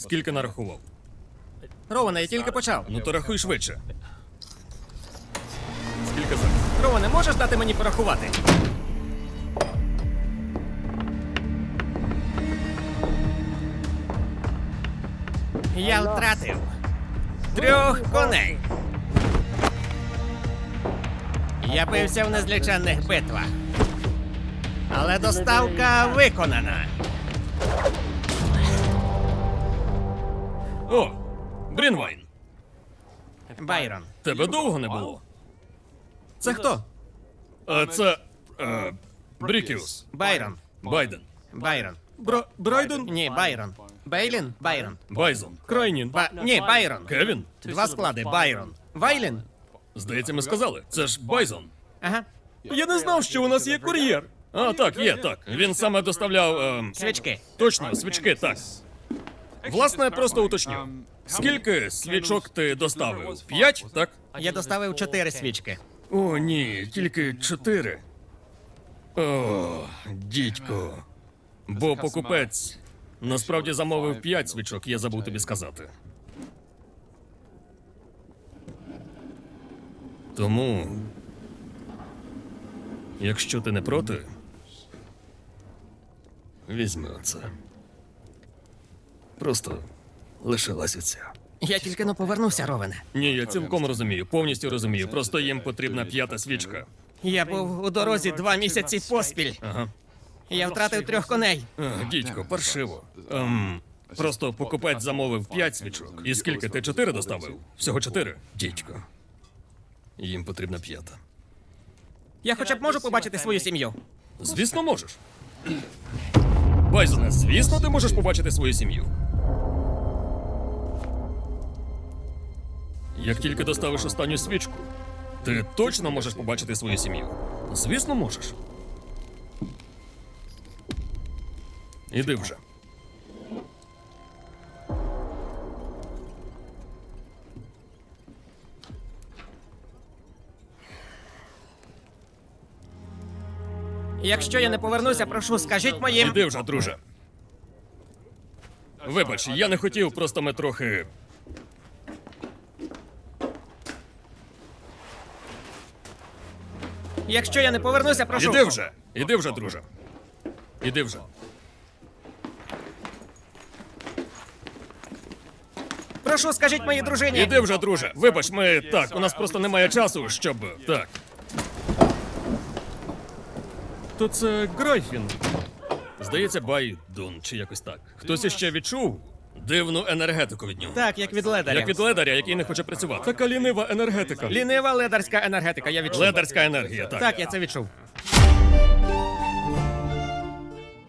Скільки нарахував? Роване, я тільки почав. Ну то рахуй швидше. Скільки зараз? Роване, можеш дати мені порахувати? Я втратив трьох коней. Я бився в незліченних битвах. Але доставка виконана. О! Брінвайн! Байрон. Тебе довго не було? Це хто? А це. Е, Брікіус. Байрон. Байден. Байрон. Бра. Брайден? Ні, Байрон. Бейлін? Байрон. Байзон. Крайнін. Ба... Ні, Байрон. Кевін? Два склади. Байрон. Вайлін? Здається, ми сказали. Це ж Байзон. Ага. Я не знав, що у нас є кур'єр. А, так, є, так. Він саме доставляв. ем, Свічки. Точно, свічки, так. Власне, просто уточню. Скільки свічок ти доставив? П'ять, так? Я доставив чотири свічки. О, ні, тільки чотири. О, дідько. Бо покупець насправді замовив п'ять свічок, я забув тобі сказати. Тому, якщо ти не проти, візьми оце. Просто лишилась оця. Я тільки но повернувся, Ровене. Ні, я цілком розумію, повністю розумію. Просто їм потрібна п'ята свічка. Я був у дорозі два місяці поспіль. Ага. Я втратив трьох коней. А, дідько, паршиво. Ем, просто покупець замовив п'ять свічок. І скільки ти чотири доставив? Всього чотири? Дідько. Їм потрібна п'ята. Я хоча б можу побачити свою сім'ю. Звісно, можеш. Байзоне, звісно, ти можеш побачити свою сім'ю. Як тільки доставиш останню свічку, ти точно можеш побачити свою сім'ю. Звісно, можеш. Іди вже. Якщо я не повернуся, прошу, скажіть моїм. Іди вже, друже. Вибач, я не хотів, просто ми трохи. Якщо я не повернуся, прошу. Іди вже! Іди вже, друже. Іди вже. Прошу, скажіть моїй дружині. Іди вже, друже. Вибач, ми так, у нас просто немає часу, щоб. Так. То це Грайфін. Здається, Байдун, чи якось так. Хтось іще відчув дивну енергетику від нього. Так, як від ледаря. Як від ледаря, який не хоче працювати. Така лінива енергетика. Лінива ледарська енергетика, я відчув. Ледарська енергія, так. Так, я це відчув.